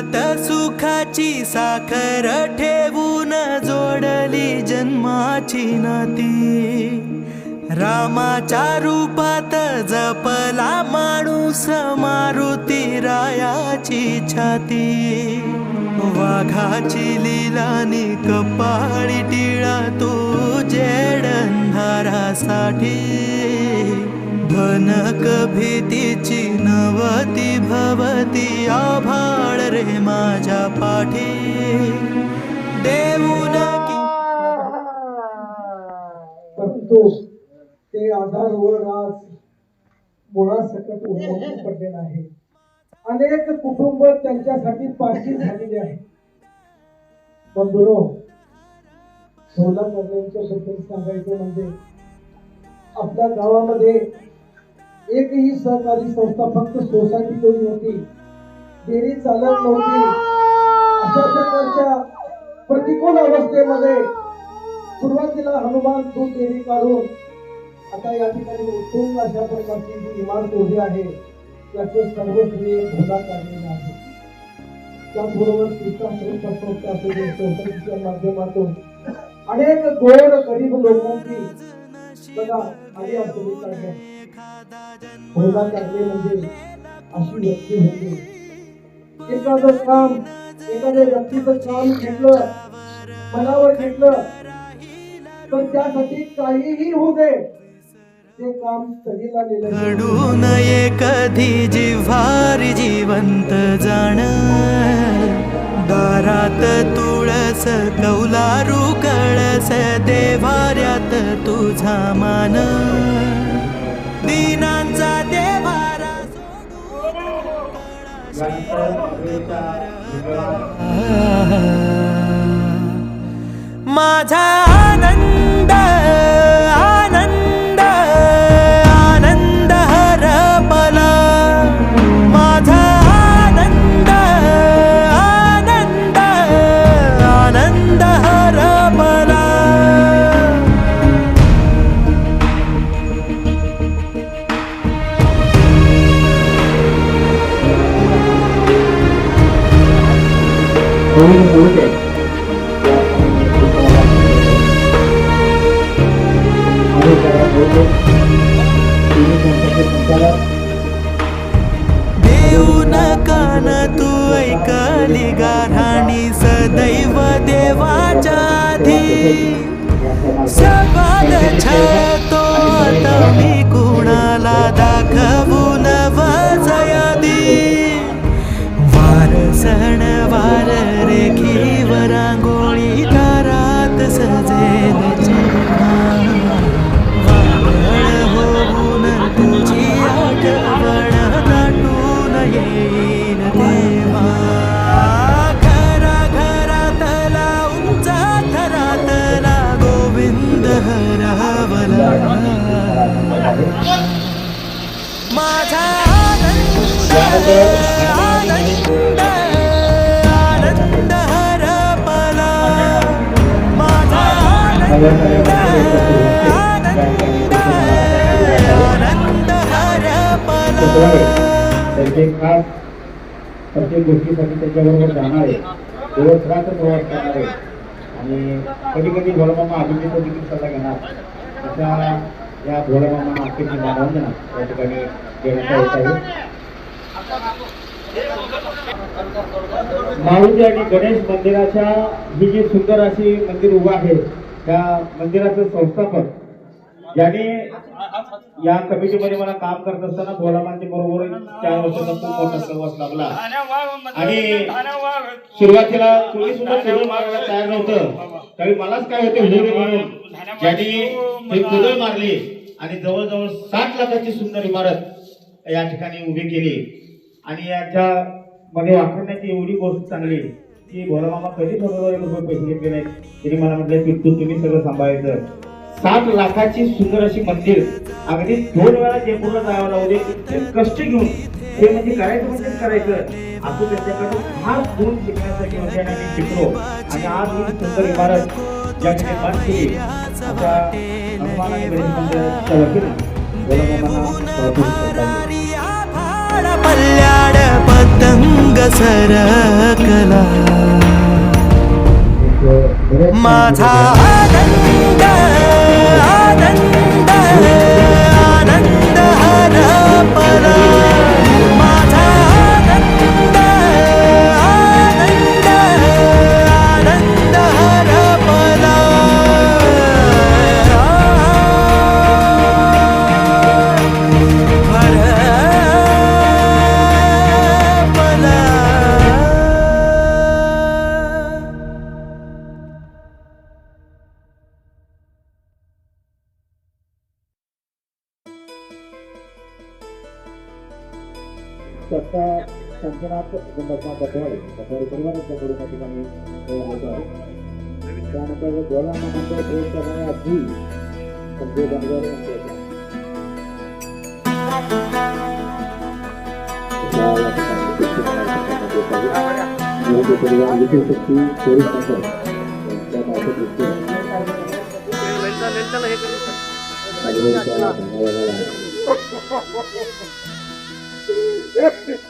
मुखात सुखाची साखर ठेवून जोडली जन्माची नाती. रामाच्या रूपात जपला माणूस मारुती रायाची छाती. वाघाची लिलानी कपाळी टिळा तू जेड कनक भीतीची नवती भवती आभाळ रे माझ्या पाठी. देऊन की ते आधार वर आज मुळासकट उन्मळून पडलेलं आहे. अनेक कुटुंब त्यांच्यासाठी पाठी झालेली आहे. बंधुरो सोला करण्याच्या बद्दल सांगायचं म्हणजे आपल्या गावामध्ये एकही सहकारी संस्था फक्त सोसायटी करून होती. डेअरी चालत नव्हती. अशा प्रकारच्या प्रतिकूल अवस्थेमध्ये सुरुवातीला हनुमान दूध डेअरी काढून आता या ठिकाणी उत्तुंग अशा प्रकारची जी इमारत उभी आहे त्याचे सर्वश्रेय भोगा काढलेला आहे. त्याबरोबर कृष्णाश्रमच्या संस्था असू दे संस्थेच्या माध्यमातून अनेक गोर गरीब लोकांची बघा आली असलेली काढण्यात भोगा काढले म्हणजे अशी व्यक्ती होती. एखादं काम एखाद्या व्यक्तीचं काम खेटलं मनावर खेटलं तर त्यासाठी काहीही होऊ दे. ते काम स्थगिला नेलं घडू नये कधी जिव्हार जिवंत जाण. दारात तुळस कौलारू कळस देवाऱ्यात तुझा मान. दिनांचा माझा आनंद Với. माझा आनंद आनंद आनंद हरपला माझा आनंद आनंद आनंद हरपला त्यांचे खास प्रत्येक गोष्टीसाठी त्याच्याबरोबर दिवसरात्र प्रवास आणि कधी कधी भोळमामा अभिनेता देखील सल्ला घेणार अशा या भोळमामा अखेरची मानवंदना या ठिकाणी देण्यात येत आहे आणि गणेश मंदिराच्या ही जी सुंदर अशी मंदिर उभं आहे त्या मंदिराचं संस्थापक याने या कमिटीमध्ये मला काम करत असताना बोलामांचे बरोबर चार वर्षाचा खूप मोठा सहवास लागला. आणि सुरुवातीला कोणी सुद्धा कुदळ मारायला तयार नव्हतं. त्यावेळी मलाच काय होते हुजूर म्हणून ज्यांनी हे कुदळ मारली आणि जवळजवळ साठ लाखाची सुंदर इमारत या ठिकाणी उभी केली. आणि याच्या मध्ये वापरण्याची एवढी गोष्ट चांगली की भोलामामा कधी थोडं रुपये पैसे घेतले नाहीत? त्यांनी मला म्हटलं की तू तुम्ही सगळं सांभाळायचं. सात लाखाची सुंदर अशी मंदिर अगदी दोन वेळा जयपूरला जावं लागू इतके कष्ट घेऊन हे म्हणजे करायचं म्हणजे करायचं. असं त्यांच्याकडून फार गुण शिकण्यासाठी म्हणजे आम्ही शिकलो. आणि आज ही सुंदर इमारत ज्या ठिकाणी बंद केली अशा हनुमान आणि गणेश मंदिराच्या वतीनं पल्ल्याड पतंग सरकला माझा आनंद आनंद। संजनाथ गुंडप्पा पटवाडी पटवाडी परिवाराच्याकडून या ठिकाणी हे होत आहे त्यानंतर दोघांनंतर एक करणारे आजी संजय बनगर यांचे होते. या या ठिकाणी कुस्ती करण्यासाठी येत आहे. विरोधी परिवार विजय शक्ती चोवीस नंबर यांच्या मार्फत कुस्ती राजवीरच्या धन्यवादाला मागे तू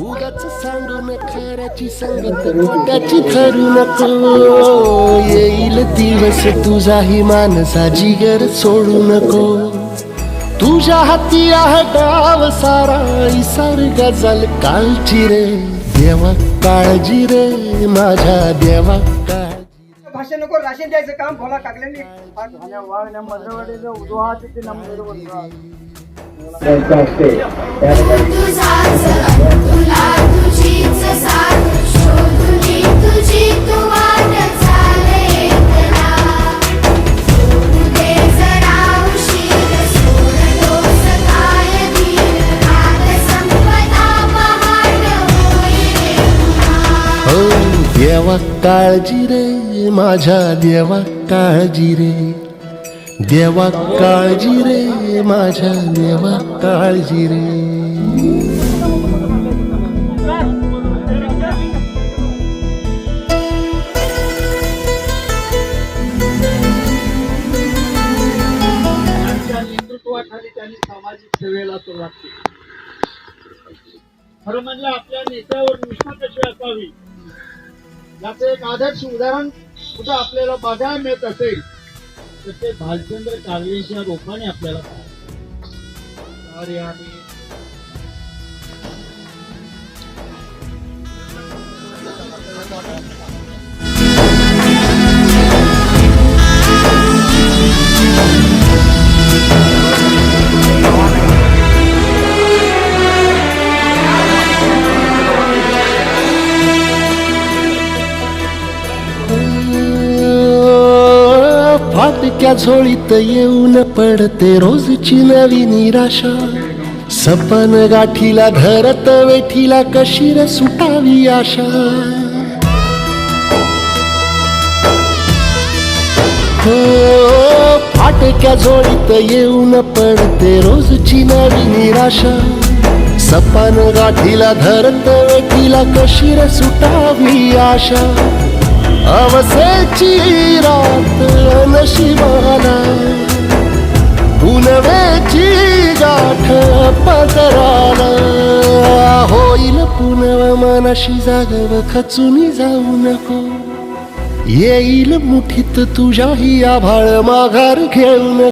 उगाच सांडू न खऱ्याची संगत खोट्याची ठरू नको येईल दिवस तुझाही मानसा जिगर सोडू नको तुझ्या हाती आहे डाव सारा इसार गजल कालची रे देवा काळजी रे माझ्या देवा. ಭಾಷೆ भाषण नको राशन द्यायचं काम भोला टाकल्याने त्यांचं असते त्या ठिकाणी तुझाच हो, देवा काळजी रे. माझ्या देवा काळजी रे. देवा काळजी रे माझ्या देवा काळजी रे. नेतृत्वाखाली त्यांनी सामाजिक सेवेला सुरुवात केली खरं म्हणजे आपल्या नेत्यावर निष्ठा कशी असावी? याचं एक आदर्श उदाहरण कुठं आपल्याला बघाय मिळत असेल तर ते भालचंद्र काळवेश या रोपाने आपल्याला पाहिलं. अरे आणि फाटक्या झोळीत येऊन पडते रोजची नवी निराशा. सपन गाठीला धरत वेठीला कशीर सुटावी आशा. हो फाटक्या झोळीत येऊन पडते रोजची नवी निराशा. सपन गाठीला धरत वेठीला कशीर सुटावी आशा. अवसेची रात नशिबा नशिबाला पुनवेची गाठ पदराला होईल पुनव मनाशी जागव खचून जाऊ नको. येईल मुठीत तुझ्याही आभाळ माघार घेऊ नको.